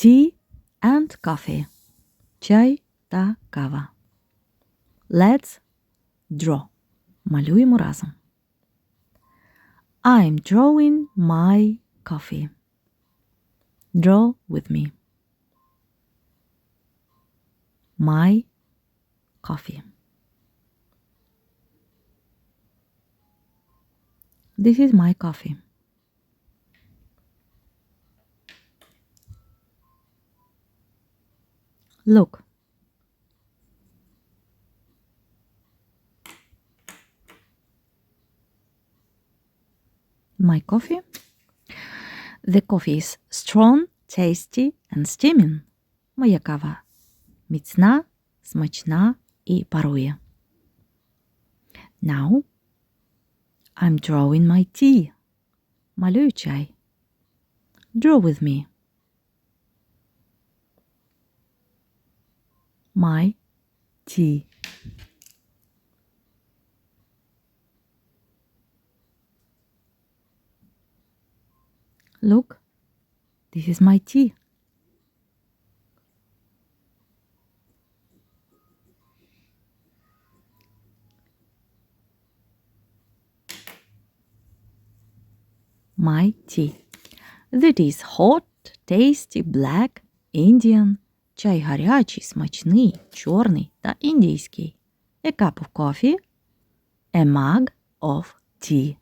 Tea and coffee. Чай та кава. Let's draw. Малюємо разом. I'm drawing my coffee. Draw with me. My coffee. This is my coffee. Look. My coffee. The coffee is strong, tasty and steaming. Моя кава міцна, смачна і парує. Now I'm drawing my tea. Малюю чай. Draw with me. My tea. Look, this is my tea. My tea. That is hot, tasty, black, Indian. Чай гарячий, смачний, чорний та індійський. A cup of coffee. A mug of tea.